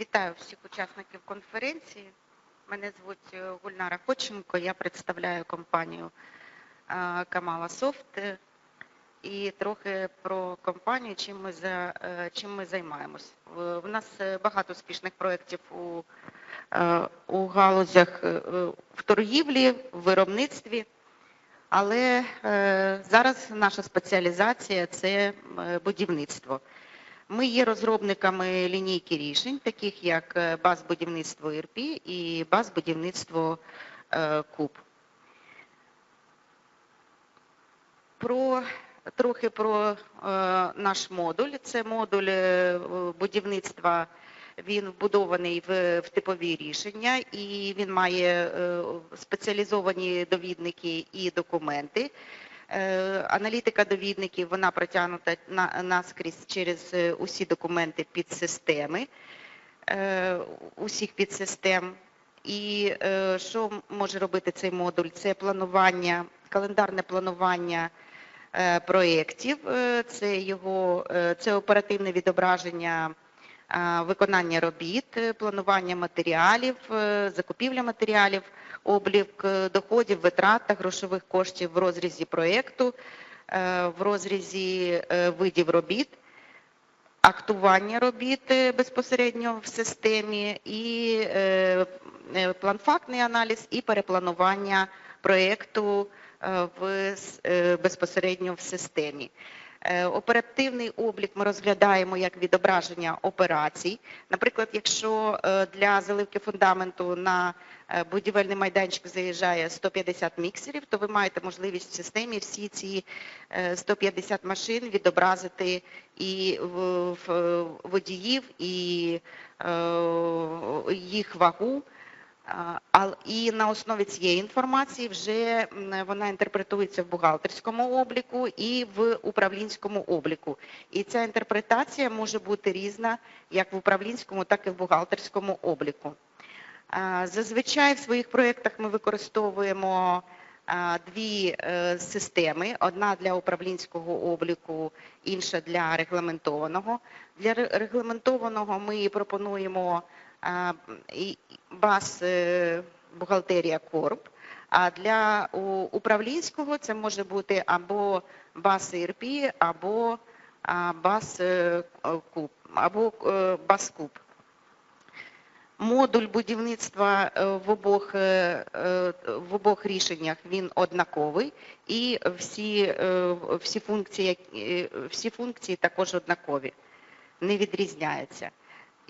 Вітаю всіх учасників конференції. Мене звуть е, Гульнара Ходченко, я представляю компанію е, Камала Софт і трохи про компанію, чим ми, за, е, чим ми займаємось. В нас багато успішних проєктів у, у галузях в торгівлі, в виробництві, але зараз наша спеціалізація це будівництво. Ми є розробниками лінійки рішень, таких як е, баз-будівництво ІРП і баз-будівництво е, КУБ. Про, трохи про е, наш модуль. Це модуль будівництва, він вбудований в, в типові рішення і він має спеціалізовані довідники і документи. Е, Аналітика довідників вона протягнута наскрізь через е, усі документи підсистеми, е, усіх підсистем. І що може робити цей модуль? Це планування, календарне планування проєктів, це його це оперативне відображення виконання робіт, планування матеріалів, закупівля матеріалів, облік е, доходів, витрат та грошових коштів в розрізі проєкту, е, в розрізі е, видів робіт, актування робіт безпосередньо в системі і е, аналіз і перепланування проєкту в безпосередньо в системі. Е, Оперативний облік ми розглядаємо як відображення операцій. Наприклад, якщо е, для заливки фундаменту на е, будівельний майданчик заїжджає 150 міксерів, то ви маєте можливість в системі всі ці е, 150 машин відобразити і водіїв, і їх вагу. А, І на основі цієї інформації вже вона інтерпретується в бухгалтерському обліку і в управлінському обліку. І ця інтерпретація може бути різна як в управлінському, так і в бухгалтерському обліку. Зазвичай в своїх проєктах ми використовуємо дві е, системи: одна для управлінського обліку, інша для регламентованого. Для ре- регламентованого ми пропонуємо баз е, бухгалтерія Корп. А для управлінського це може бути або баз ІРП, або баз е, або е, баз КУП. Модуль будівництва в обох, в обох рішеннях він однаковий, і всі, всі, функції, всі функції також однакові, не відрізняються.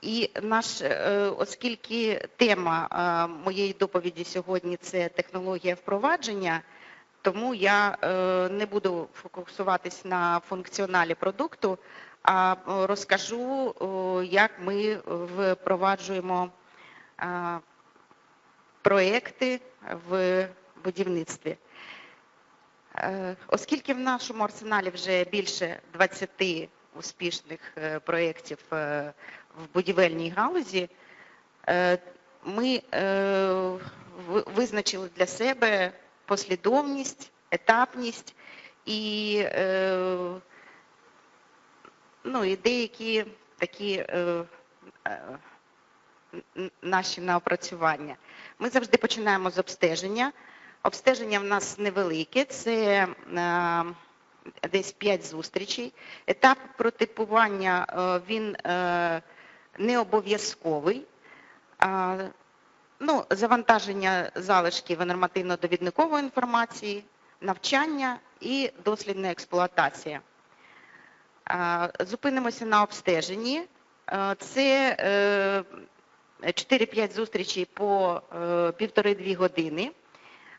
І наш, е, оскільки тема е, моєї доповіді сьогодні це технологія впровадження, тому я е, не буду фокусуватись на функціоналі продукту, а розкажу, як ми впроваджуємо проекти в будівництві. Оскільки в нашому арсеналі вже більше 20 успішних е, проєктів е, в будівельній галузі, е, ми визначили для себе послідовність, етапність і, ну, і деякі такі наші наопрацювання. Ми завжди починаємо з обстеження. Обстеження в нас невелике, це десь 5 зустрічей. Етап протипування е, він е, не обов'язковий. Ну, завантаження залишків нормативно-довідникової інформації, навчання і дослідна експлуатація. Зупинимося на обстеженні. Е, Це е, 4-5 зустрічей по е, півтори-дві години.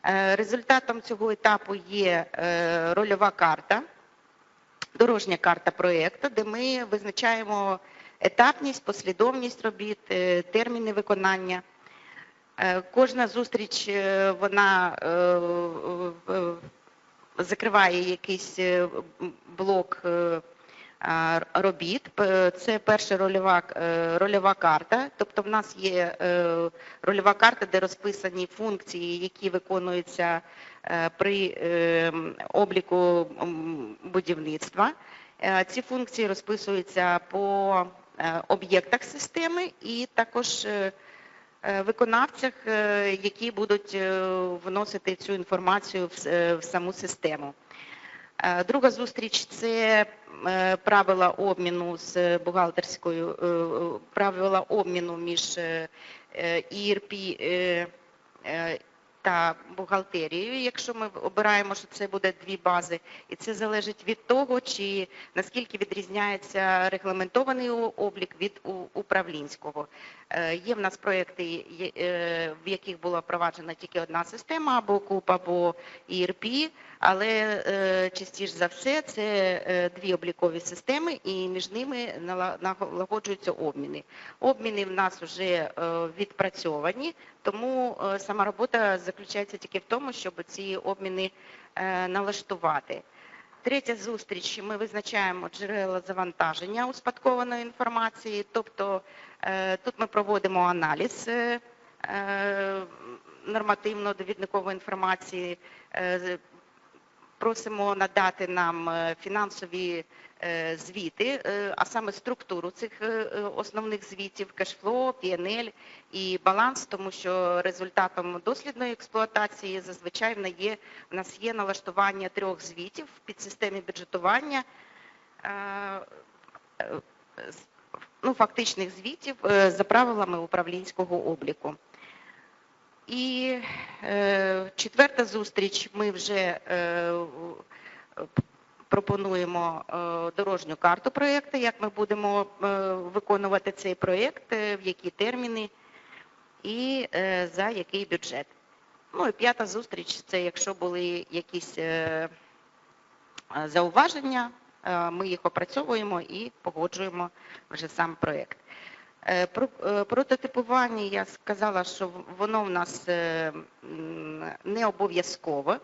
Е, Результатом цього етапу є е, рольова карта, дорожня карта проєкту, де ми визначаємо етапність, послідовність робіт, е, терміни виконання. Кожна зустріч вона закриває якийсь блок робіт. Це перша рольова, е, рольова карта. Тобто в нас є е, рольова карта, де розписані функції, які виконуються е, при обліку будівництва. Ці функції розписуються по об'єктах системи і також виконавцях, які будуть вносити цю інформацію в саму систему. Е, Друга зустріч це е, правила обміну з бухгалтерською, е, правила обміну між е, та бухгалтерією, якщо ми обираємо, що це буде дві бази, і це залежить від того, чи наскільки відрізняється регламентований облік від управлінського. Є в нас проекти, в яких була впроваджена тільки одна система, або КУП, або ERP, але е, частіше за все це е, дві облікові системи, і між ними налагоджуються обміни. Обміни в нас вже е, відпрацьовані, тому сама робота заключається тільки в тому, щоб ці обміни налаштувати. Третя зустріч ми визначаємо джерела завантаження успадкованої інформації, тобто тут ми проводимо аналіз нормативно-довідникової інформації, просимо надати нам е, фінансові е, звіти, е, а саме структуру цих основних звітів, кешфло, PNL і баланс, тому що результатом дослідної експлуатації зазвичай в нас є, налаштування трьох звітів в підсистемі бюджетування, ну, фактичних звітів за правилами управлінського обліку. І е, четверта зустріч ми вже е, пропонуємо е, дорожню карту проєкту, як ми будемо е, виконувати цей проєкт, е, в які терміни і е, за який бюджет. Ну і п'ята зустріч це якщо були якісь е, зауваження, е, ми їх опрацьовуємо і погоджуємо вже сам проєкт. Е, Про е, прототипування я сказала, що воно в нас е, не обов'язково,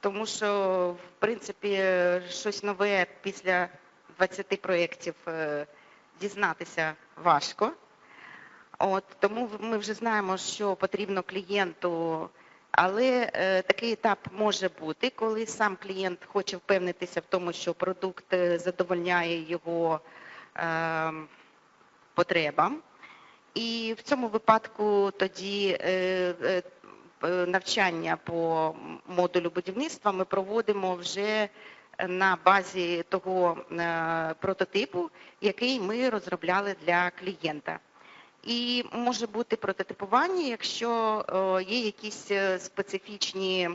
тому що, в принципі, щось нове після 20 проєктів дізнатися важко. От, тому ми вже знаємо, що потрібно клієнту, але е, такий етап може бути, коли сам клієнт хоче впевнитися в тому, що продукт задовольняє його е, потребам. І в цьому випадку тоді е, е, е, навчання по модулю будівництва ми проводимо вже на базі того прототипу, який ми розробляли для клієнта. І може бути прототипування, якщо є якісь специфічні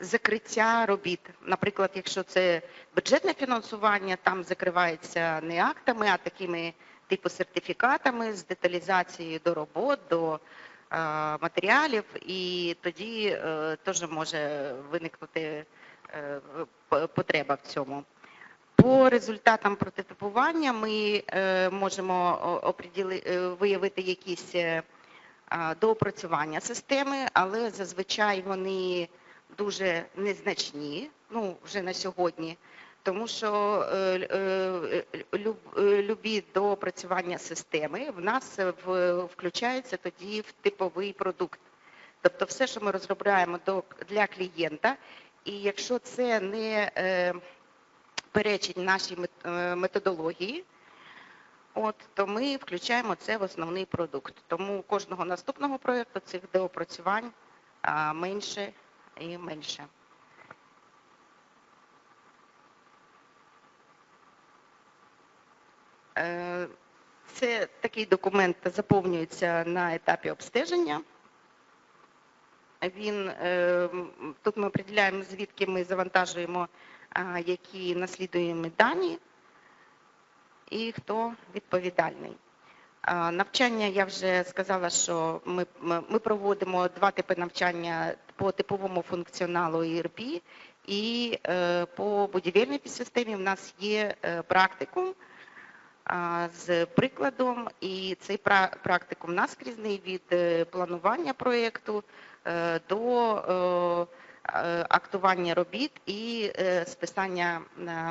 закриття робіт. Наприклад, якщо це бюджетне фінансування, там закривається не актами, а такими типу сертифікатами з деталізацією до робот, до е, матеріалів, і тоді е, теж може виникнути е, потреба в цьому. По результатам прототипування ми можемо виявити якісь доопрацювання системи, але зазвичай вони дуже незначні, ну вже на сьогодні, тому що е, е, е, люб- любі доопрацювання системи в нас в, включаються тоді в типовий продукт. Тобто все, що ми розробляємо до, для клієнта, і якщо це не перечить нашій методології, От то ми включаємо це в основний продукт. Тому кожного наступного проєкту цих доопрацювань менше і менше. Е, Це такий документ заповнюється на етапі обстеження. Він е, тут ми определяємо, звідки ми завантажуємо які наслідуємо дані і хто відповідальний. Навчання я вже сказала, що ми, ми ми проводимо два типи навчання по типовому функціоналу ERP і е, по будівельній підсистемі в нас є е, практикум з прикладом, і цей пра- практикум наскрізний від е, планування проєкту до актування робіт і списання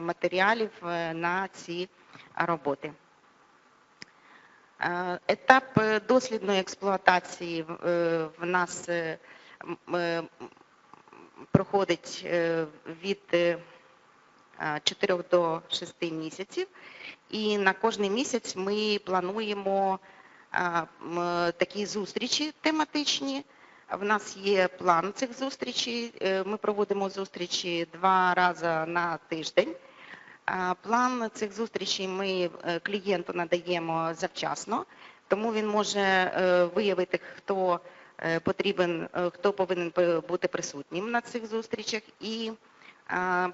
матеріалів на ці роботи. Етап дослідної експлуатації в нас проходить е, від е, 4 до 6 місяців. І на кожний місяць ми плануємо такі зустрічі тематичні. В нас є план цих зустрічей. Е, Ми проводимо зустрічі два рази на тиждень. План цих зустрічей ми е, клієнту надаємо завчасно, тому він може е, виявити, хто е, потрібен, е, хто повинен бути присутнім на цих зустрічах. І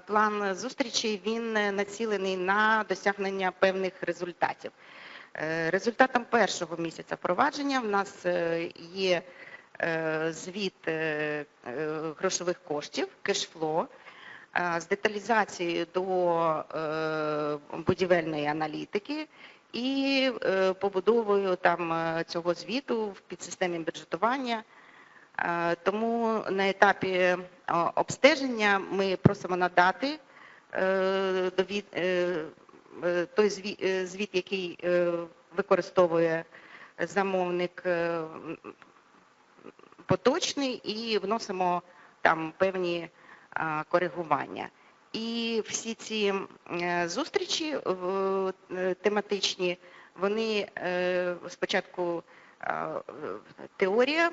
план зустрічей він е, націлений на досягнення певних результатів. Е, Результатом першого місяця впровадження в нас е, є е, звіт е, е, грошових коштів, кешфло, е, з деталізацією до е, будівельної аналітики і е, побудовою там е, цього звіту в підсистемі бюджетування. Е, Тому на етапі обстеження ми просимо надати довід- той звіт, який використовує замовник поточний, і вносимо там певні коригування. І всі ці е, зустрічі е, тематичні, вони е, спочатку теорія,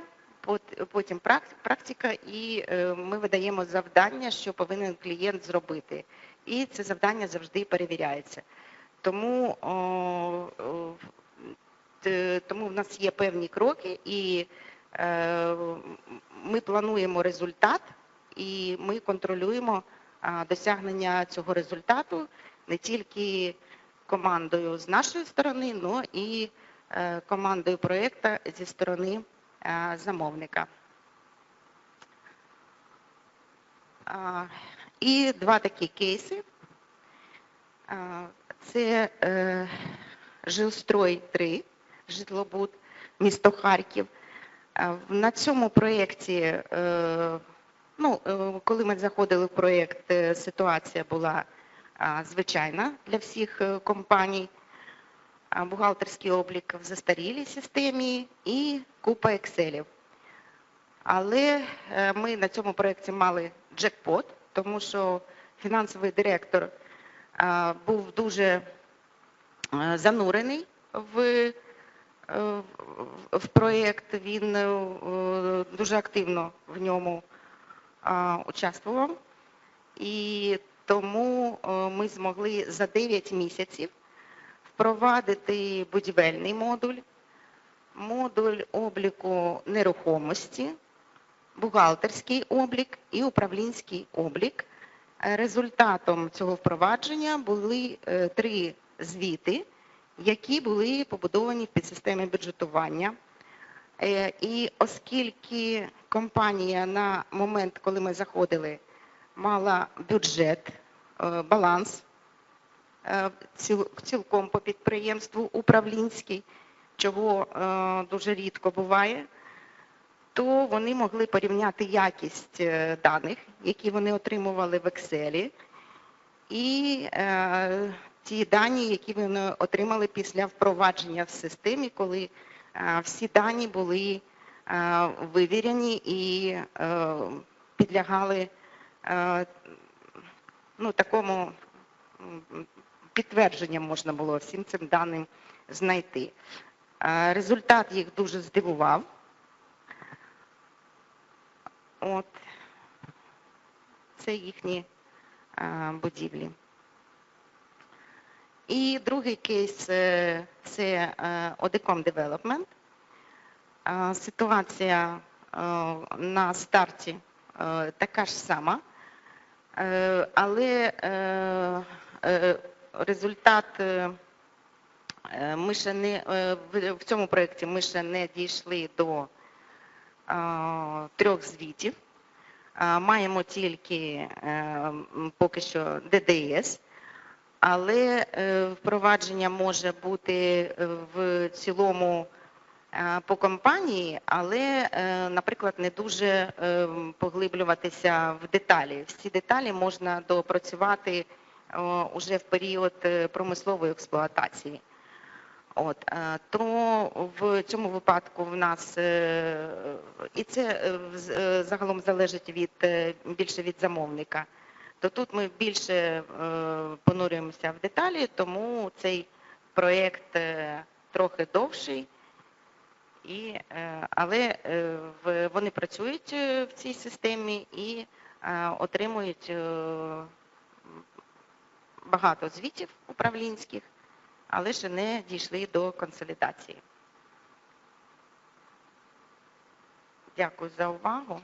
потім практика, і ми видаємо завдання, що повинен клієнт зробити. І це завдання завжди перевіряється. Тому, тому в нас є певні кроки, і ми плануємо результат, і ми контролюємо досягнення цього результату не тільки командою з нашої сторони, але і е, командою проєкту зі сторони е, замовника. І два такі кейси. Це е, Жилстрой 3, житлобуд, місто Харків. На цьому проєкті, е, ну, е, коли ми заходили в проєкт, е, ситуація була звичайна для всіх е, компаній. Бухгалтерський облік в застарілій системі і купа екселів. Але ми на цьому проєкті мали джекпот, тому що фінансовий директор був дуже занурений в, в- проєкт. Він дуже активно в ньому участвував. І тому е, ми змогли за 9 місяців впровадити будівельний модуль, модуль обліку нерухомості, бухгалтерський облік і управлінський облік. Результатом цього впровадження були е, три звіти, які були побудовані в підсистемі бюджетування. Е, І оскільки компанія на момент, коли ми заходили, мала бюджет, е, баланс е, цілком по підприємству управлінський, чого дуже рідко буває, то вони могли порівняти якість даних, які вони отримували в Excel, і ті дані, які вони отримали після впровадження в системі, коли всі дані були е, вивірені і е, підлягали е, ну, такому підтвердженням можна було всім цим даним знайти. Е, Результат їх дуже здивував. От це їхні е, будівлі. І другий кейс е, це Odecom Development. Е, Ситуація е, на старті така ж сама, але результат ми ще не в- цьому проєкті ми ще не дійшли до трьох звітів. Маємо тільки поки що ДДС, але е, впровадження може бути е, в цілому е, по компанії, але, наприклад, не дуже поглиблюватися в деталі. Всі деталі можна доопрацювати е, уже в період промислової експлуатації. От, то в цьому випадку в нас і це загалом залежить від більше від замовника. То тут ми більше е, понурюємося в деталі, тому цей проєкт е, трохи довший. І, е, але вони працюють в цій системі і отримують багато звітів управлінських, але ще не дійшли до консолідації. Дякую за увагу.